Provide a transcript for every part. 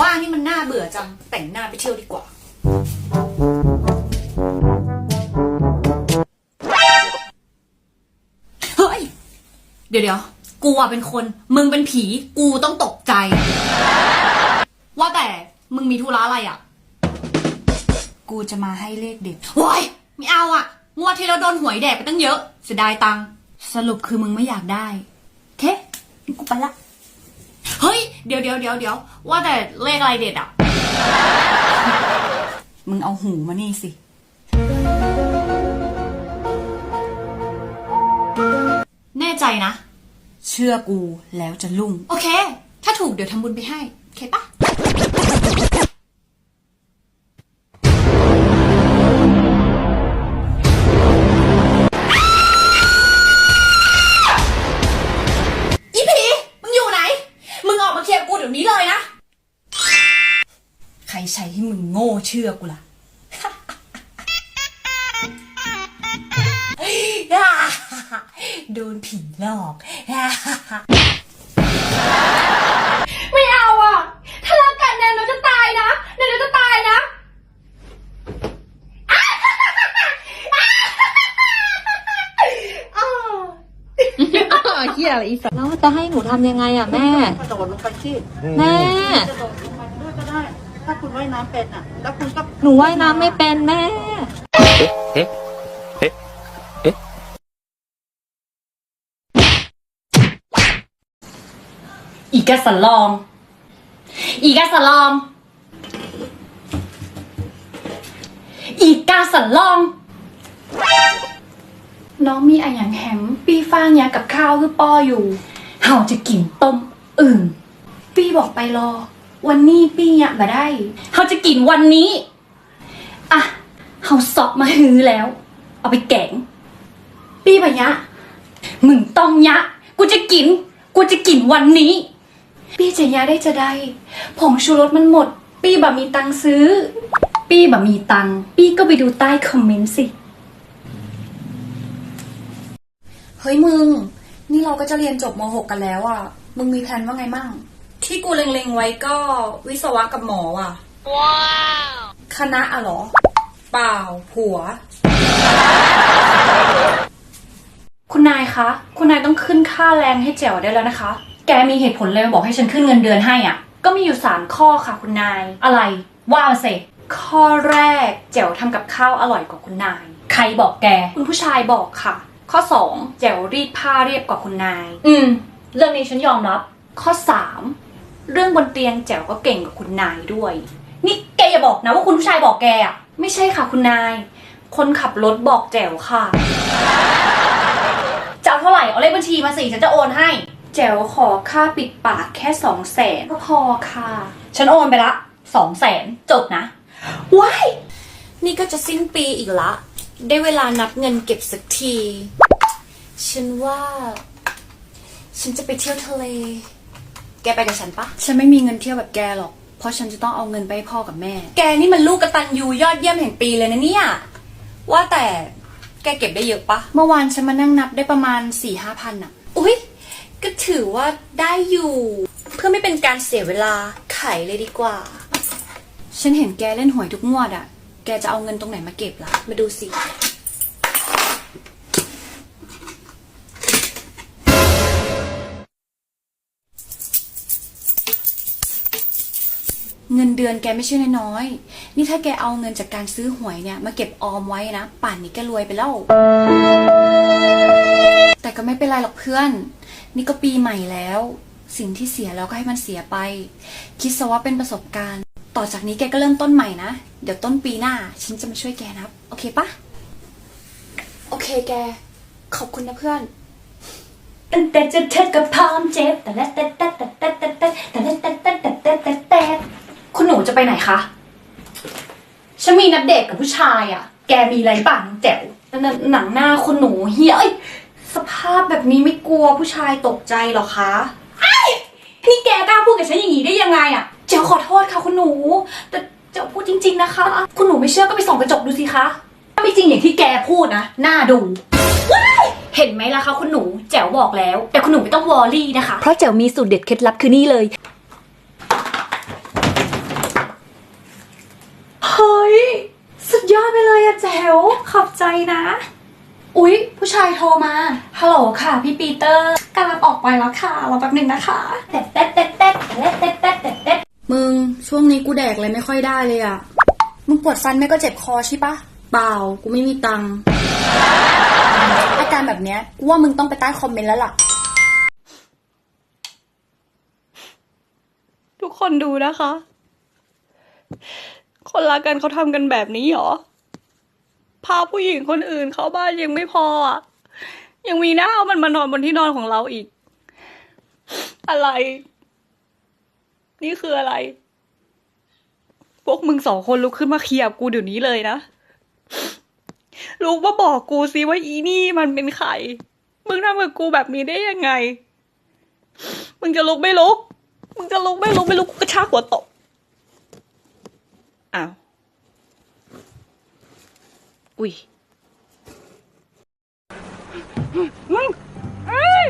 บ้านนี่มันน่าเบื่อจัง แต่งหน้าไปเที่ยวดีกว่า เฮ้ย เดี๋ยวเดี๋ยวกูอะเป็นคน มึงเป็นผี กูต้องตกใจ ว่าแต่มึงมีธุระอะไรอะ กูจะมาให้เลขเด็ด โว้ยไม่เอาอะ งวดที่เราโดนหวยแดกไปตั้งเยอะ เสียดายตังค์สรุปคือมึงไม่อยากได้ เค กูไปละ เฮ้ย เดี๋ยวเดี๋ยวเดี๋ยวเดี๋ยวว่าแต่เลขอะไรเด็ดอะ มึงเอาหูมานี่สิ แน่ใจนะ เชื่อกูแล้วจะลุ่ง โอเค ถ้าถูกเดี๋ยวทำบุญไปให้ โอเคปะ เชื่อกูล่ะโดนผีหลอก ไม่เอาอะ ถ้ารักกันเนี่ยหนูจะตายนะเดี๋ยวหนูจะตายนะแล้วจะให้หนูทำยังไงอะแม่ กระโดดลงไปสิแม่ กระโดดลงไปด้วยก็ได้ ถ้า คุณว่ายน้ำเป็นอะ แล้วคุณก็หนูว่ายน้ำไม่เป็นแม่อีกาสลอง อีกาสลอง อีกาสลอง น้องมีอะอย่างแหมปีฟางยากับข้าวคือป้ออยู่เห่าจะกินต้มอื่นปีบอกไปรอ วันนี้ปีเนี่ยมาได้เฮาจะกินวันนี้ อะเฮาสอบมาฮื้อแล้ว เอาไปแกง ปีบะยะ มึงต้องยะ กูจะกิน กูจะกินวันนี้ ปี้จะยาได้จะได้ผงชูรสมันหมด ปี้บะมีตังค์ซื้อ ปี้บะมีตังค์ปี้ก็ไปดูใต้คอมเมนต์สิ เฮ้ยมึง นี่เราก็จะเรียนจบม .6 กันแล้วอะ มึงมีแผนว่าไงมั่ง ที่กูเล็งๆไว้ก็วิศวะกับหมออะ ว้าว คณะอะเหรอ เปล่า ผัว คุณนายคะ คุณนายต้องขึ้นค่าแรงให้แจ๋วได้แล้วนะคะ แกมีเหตุผลเลยมาบอกให้ฉันขึ้นเงินเดือนให้อะ ก็มีอยู่สามข้อค่ะคุณนาย อะไร ว่ามาสิข้อแรกแจ๋วทำกับข้าวอร่อยกว่าคุณนาย ใครบอกแก คุณผู้ชายบอกค่ะ ข้อสองแจ๋วรีดผ้าเรียบกว่าคุณนาย อืม เรื่องนี้ฉันยอมรับ ข้อสาม เรื่องบนเตียงแจ๋วก็เก่งกว่าคุณนายด้วย นี่แกอย่าบอกนะว่าคุณผู้ชายบอกแกอะไม่ใช่ค่ะคุณนาย คนขับรถบอกแจ๋วค่ะจะเอาเท่าไหร่เอาเลขบัญชีมาสิฉันจะโอนให้ แจ๋วขอค่าปิดปากแค่สองแสนก็พอค่ะ ฉันโอนไปละสองแสนจบนะว้ายนี่ก็จะสิ้นปีอีกละ ได้เวลานับเงินเก็บสักที ฉันว่า ฉันจะไปเที่ยวทะเล แกไปกับฉันปะ ฉันไม่มีเงินเที่ยวแบบแกหรอก เพราะฉันจะต้องเอาเงินไปให้พ่อกับแม่ แกนี่มันลูกกระตันยูยอดเยี่ยมแห่งปีเลยนะเนี่ย ว่าแต่แกเก็บได้เยอะปะ เมื่อวานฉันมานั่งนับได้ประมาณสี่ห้าพันอะอุ๊ย ก็ถือว่าได้อยู่ เพื่อไม่เป็นการเสียเวลาขายเลยดีกว่า ฉันเห็นแกเล่นหวยทุกงวดอะแกจะเอาเงินตรงไหนมาเก็บล่ะ มาดูสิ งินเดือนแกไม่ใช่น้อยนี่ถ้าแกเอาเงินจากการซื้อหวยเนี่ย มาเก็บออมไว้นะ ป่านนี้แกรวยไปแล้ว แต่ก็ไม่เป็นไรหรอกเพื่อน นี่ก็ปีใหม่แล้ว สิ่งที่เสียแล้วก็ให้มันเสียไป คิดซะว่าเป็นประสบการณ์ ต่อจากนี้แกก็เริ่มต้นใหม่นะ เดี๋ยวต้นปีหน้า ฉันจะมาช่วยแกนะโอเคปะโอเคแก ขอบคุณนะเพื่อนแต่จะเธดกับพร้อมเจ็บแต่ละแต่แต่แต่แต่แต่แต่แต่ จะไปไหนคะ ฉันมีนัดเดทกับผู้ชายอะ แกมีอะไรบ้างแจ๋วหนหนังหน้าคุณหนูเฮียเอ้ยสภาพแบบนี้ไม่กลัวผู้ชายตกใจหรอคะไอ้นี่แกกล้าพูดกับฉันอย่างนี้ได้ยังไงอะ เจ๋วขอโทษค่ะคุณหนู แต่เจ๋วพูดจริง ๆนะคะ คุณหนูไม่เชื่อก็ไปส่องกระจกดูสิคะ ถ้าไม่จริงอย่างที่แกพูดนะน่าดูเห็นไหมล่ะคะคุณหนูแจ๋วบอกแล้ว แต่คุณหนูไม่ต้องวอรี่นะคะ เพราะเจ๋วมีสูตรเด็ดเคล็ดลับคือนี่เลย ยอดไปเลยอะแจ๋ว ขอบใจนะ อุ๊ย ผู้ชายโทรมา ฮัลโหลค่ะ พี่ปีเตอร์กำลังออกไปแล้วค่ะรอแป๊บหนึ่งนะคะเต็ดเต็ดเต็ดเต็ดเต็ดเต็ดเต็ดเต็ดเต็ดมึง ช่วงนี้กูแดกอะไรไม่ค่อยได้เลยอะมึงปวดฟันไม่ก็เจ็บคอใช่ปะเปล่า กูไม่มีตังค์อาการแบบเนี้ยกูว่ามึงต้องไปใต้คอมเมนต์แล้วล่ะ ทุกคนดูนะคะ คนรักกันเขาทำกันแบบนี้เหรอ พาผู้หญิงคนอื่นเข้าบ้านยังไม่พออะ ยังมีหน้าเอามันมานอนบนที่นอนของเราอีก อะไร นี่คืออะไร พวกมึงสองคนลุกขึ้นมาเคลียร์กับกูเดี๋ยวนี้เลยนะลุกมาบอกกูสิว่าอีนี่มันเป็นใคร มึงทำกับกูแบบนี้ได้ยังไง มึงจะลุกไม่ลุก มึงจะลุกไม่ลุกไม่ลุกกูกระชากหัวตก อ้าว อุ้ยมึงเอ้ย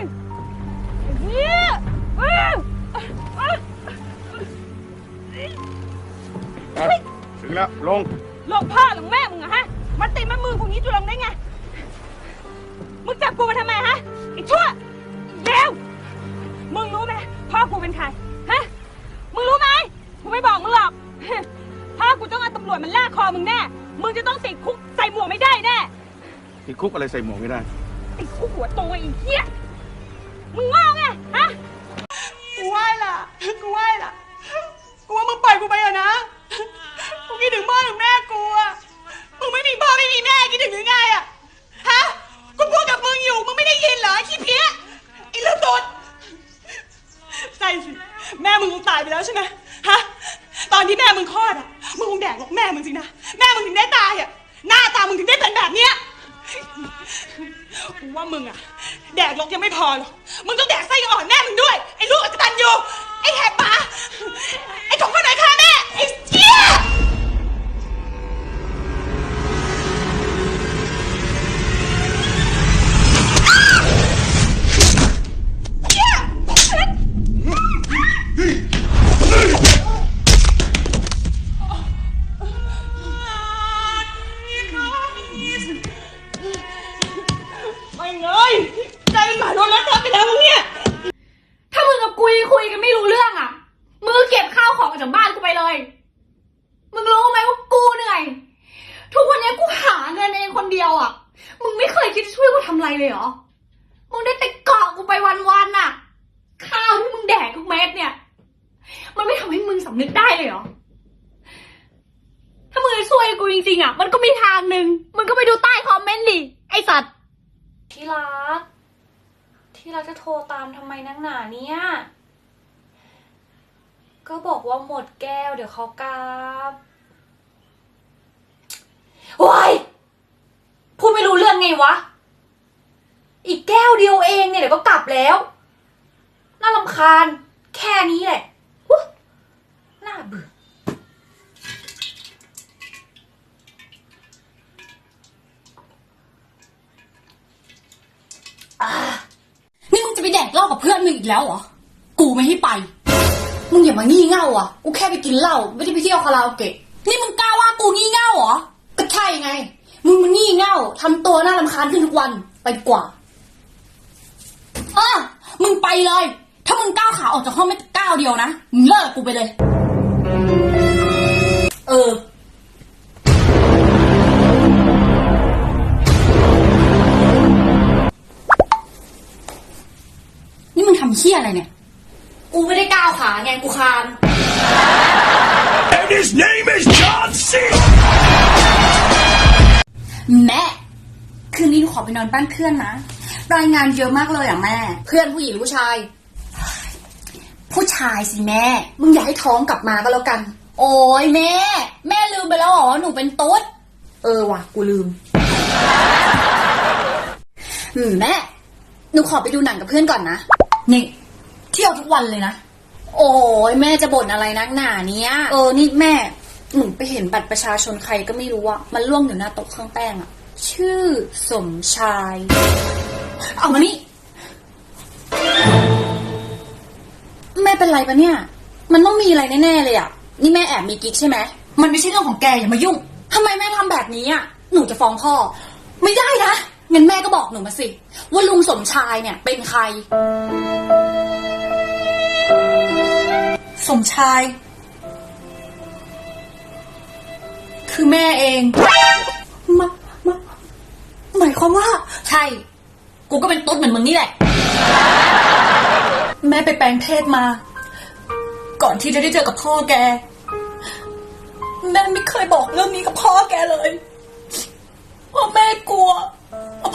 เนี่ยเอ้ยถึงแล้ว ลง ลงพ่อหรือแม่มึงอะฮะ มันติดมันมือพวกนี้จะลงได้ไง มึงจับกูมาทำไมฮะไอ้ชั่วเร็วมึงรู้ไหมพ่อกูเป็นใคร ฮะ มึงรู้ไหมกูไม่บอกมึงหรอกำรวจมันลากคอมึงแน่ มึงจะต้องติดคุกใส่หมวกไม่ได้แน่ ติดคุกอะไรใส่หมวกไม่ได้ไอ้คุกหัวโตไอ้เหี้ย มึงงอไงฮะ กูไหว้ล่ะ กูไหว้ล่ะ กูว่ามึงปล่อยกูไปอะนะ กูคิดถึงพ่อถึงแม่กูอะมึงไม่มีพ่อไม่มีแม่คิดถึงหรือไงอะฮะ กูพูดกับมึงอยู่มึงไม่ได้ยินเหรอไอ้ขี้เพี้ยไอ้เลือดตดใช่สิ แม่มึงคงตายไปแล้วใช่ไหมฮะ ตอนที่แม่มึงคลอดอะมึ งคงแดกหรอกแม่มึงสินะ แม่มึงถึงได้ตายอะหน้าตามึงถึงได้เป็นแบบเนี้ยกูว่ามึงอะแดกลกยังไม่พอหรอก มึงต้องแดก ม่เลยใจเป็นหมาโดนรถทับไปแล้วมึงเนี่ย ถ้ามึงกับกุยคุยกันไม่รู้เรื่องอะมึงเก็บข้าวของออกจากบ้านกูไปเลย มึงรู้ไหมว่ากูเหนื่อย ทุกวันนี้กูหาเงินเองคนเดียวอะมึงไม่เคยคิดจะช่วยกูทำอะไรเลยเหรอ มึงได้แต่เกาะกูไปวันๆน่ะ ข้าวที่มึงแดกทุกเม็ดเนี่ย มันไม่ทำให้มึงสำนึกได้เลยเหรอ ถ้ามึงจะช่วยกูจริงๆอะ มันก็มีทางหนึ่ง มึงก็ไปดูใต้คอมเมนต์ดิ ไอสัตว์ ที่รัก ที่รักจะโทรตามทำไมนักหนาเนี่ย ก็บอกว่าหมดแก้ว เดี๋ยวเขากลับว้ายพูดไม่รู้เรื่องไงวะ อีกแก้วเดียวเองเนี่ยเดี๋ยวก็กลับแล้ว น่ารำคาญ แค่นี้แหละน่าเบื่อ นี่มึงจะไปแด กเหล้ากับเพื่อนมึงอีกแล้วเหรอ กูไม่ให้ไป มึงอย่ามางี่เง่าอะ กูแค่ไปกินเหล้าไม่ได้ไปเที่ยวคาราโอเกะ นี่มึงกล้าว่ากูงี่เง่าเหรอ ก็ใช่ไง มึงมันงี่เง่าทำตัวน่ารำคาญขึ้นทุกวัน ไปดีกว่า เออ มึงไปเลย ถ้ามึงก้าวขาออกจากห้องไม่ก้าวเดียวนะ มึงเลิกกบกูไปเลย เออำเชี่ยอะไรเนี่ย กูไม่ได้ก้าวขาไงกูคาน And his name is John C. แม่ คืนนี้หนูขอไปนอนบ้านเพื่อนนะ รายงานเยอะมากเลยอะแม่ เพื่อนผู้หญิงหรือผู้ชาย ผู้ชายสิแม่ มึงอย่าให้ท้องกลับมาก็แล้วกัน โอ้ยแม่ แม่ลืมไปแล้วเหรอว่าหนูเป็นตุ๊ด เออว่ะ กูลืม อืมแม่ หนูขอไปดูหนังกับเพื่อนก่อนนะ นี่เที่ยวทุกวันเลยนะ โอ้ยแม่จะบ่นอะไรนักหนาเนี้ย เออนี่แม่หนูไปเห็นบัตรประชาชนใครก็ไม่รู้อะมันล่วงอยู่หน้าโต๊ะเครื่องแป้งอะชื่อสมชาย เอามานี่แม่เป็นไรปะเนี่ย มันต้องมีอะไรแน่ๆเลยอะนี่แม่แอบมีกิ๊กใช่ไหมมันไม่ใช่เรื่องของแกอย่ามายุ่งทำไมแม่ทำแบบนี้อะหนูจะฟ้องพ่อ ไม่ได้นะ งั้นแม่ก็บอกหนูมาสิ ว่าลุงสมชายเนี่ยเป็นใคร สมชาย คือแม่เองมามาหมายความว่า ใช่ กูก็เป็นตุ๊ดเหมือนมึงนี่แหละ แม่ไปแปลงเพศมา ก่อนที่จะได้เจอกับพ่อแก แม่ไม่เคยบอกเรื่องนี้กับพ่อแกเลย เพราะแม่กลัวว่า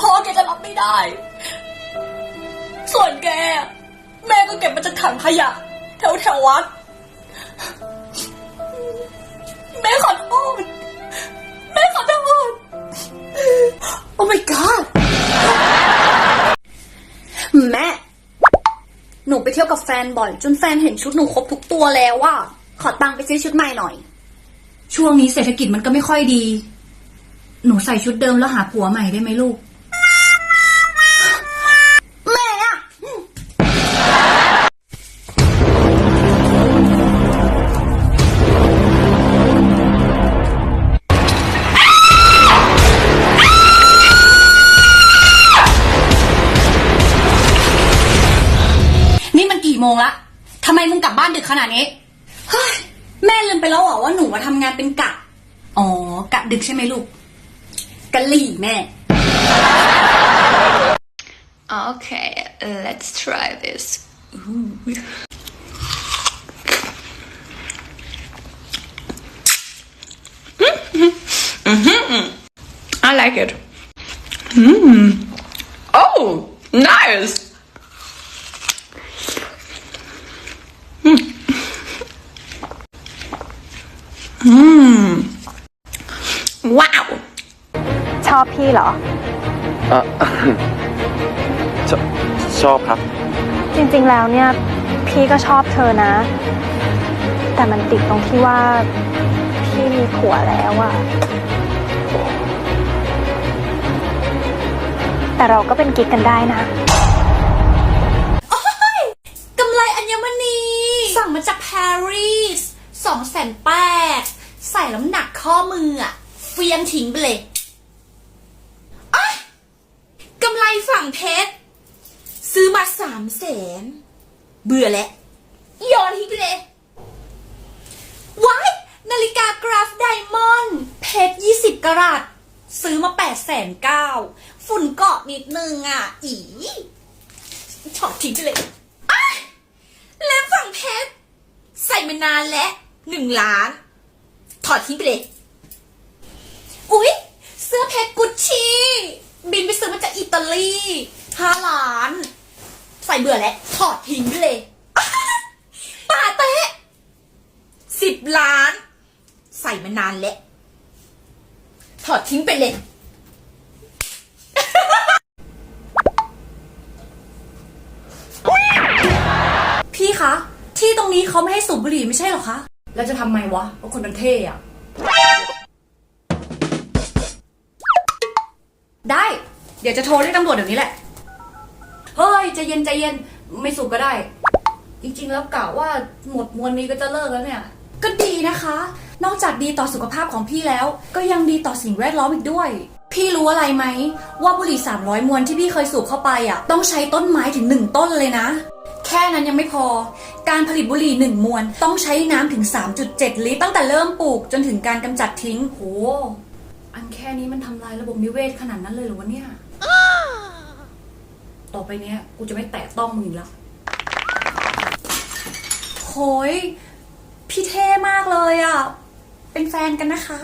พ่อแกจะรับไม่ได้ ส่วนแก แม่ก็เก็บมาจากถังขยะ แถวแถววัด แม่ขอโทษแม่ขอโทษโอ้ my god แม่ หนูไปเที่ยวกับแฟนบ่อย จนแฟนเห็นชุดหนูครบทุกตัวแล้วว่า ขอตังค์ไปซื้อชุดใหม่หน่อย ช่วงนี้เศรษฐกิจมันก็ไม่ค่อยดี หนูใส่ชุดเดิมแล้วหาผัวใหม่ได้ไหมลูก ขนาดนี้ เฮ้ย แม่ลืมไปแล้วเหรอว่าหนูมาทำงานเป็นกะ อ๋อ กะดึกใช่ไหมลูกกะหลี่แม่ Okay, let's try this. Ooh. Mhm. I like it. Mm. Oh, nice. Mm. Wow. ชอบพี่เหรอ เอ่อ ชอบชอบครับ จริงๆ แล้วเนี่ยพี่ก็ชอบเธอนะ แต่มันติดตรงที่ว่าพี่มีผัวแล้วอะแต่เราก็เป็นกิ๊กกันได้นะ กำไรอัญมณี สั่งมาจากปารีสสองแสนแปดใส่ แล้วหนักข้อมืออะเฟียงทิ้งไปเลยอ๊ะกำไรฝั่งเพชร ซื้อมาสามแสน เบื่อแล้วโยนทิ้งไปเลยว้ายนาฬิกากราฟไดมอนด์เพชรยี่สิบกรัตซื้อมาแปดแสนเก้าฝุ่นเกาะนิดนึงอะ อีถอดทิ้งไปเลยอะแล้วฝั่งเพชร ใส่มานานแล้วหนึ่งล้าน ถอดทิ้งไปเลย อุ๊ย เสื้อเพชรกุชชี่ บินไปซื้อมาจากอิตาลีห้าล้าน ใส่เบื่อแล้ว ถอดทิ้งไปเลยปาเต้สิบล้าน ใส่มานานแล้ว ถอดทิ้งไปเลยพี่คะ ที่ตรงนี้เขาไม่ให้สูบบุหรี่ไม่ใช่หรอคะ แล้วจะทำไมวะเพราะคนมันเท่อะได้ เดี๋ยวจะโทรเรียกตำรวจเดี๋ยวนี้แหละ เฮ้ยใจเย็นใจเย็นไม่สูบก็ได้ จริงๆแล้วกะว่าหมดมวลนี้ก็จะเลิกแล้วเนี่ย ก็ดีนะคะ นอกจากดีต่อสุขภาพของพี่แล้ว ก็ยังดีต่อสิ่งแวดล้อมอีกด้วย พี่รู้อะไรไหม ว่าบุหรี่ 300 มวนที่พี่เคยสูบเข้าไปอะ ต้องใช้ต้นไม้ถึง1ต้นเลยนะ แค่นั้นยังไม่พอ การผลิตบุหรี่1มวน ต้องใช้น้ำถึง 3.7 ลิตร ตั้งแต่เริ่มปลูกจนถึงการกำจัดทิ้งโหอันแค่นี้มันทำลายระบบนิเวศขนาดนั้นเลยเหรอวะเนี่ย ต่อไปเนี้ยกูจะไม่แตะต้องมึงอีกแล้วโหยพี่เท่มากเลยอะ เป็นแฟนกันนะคะ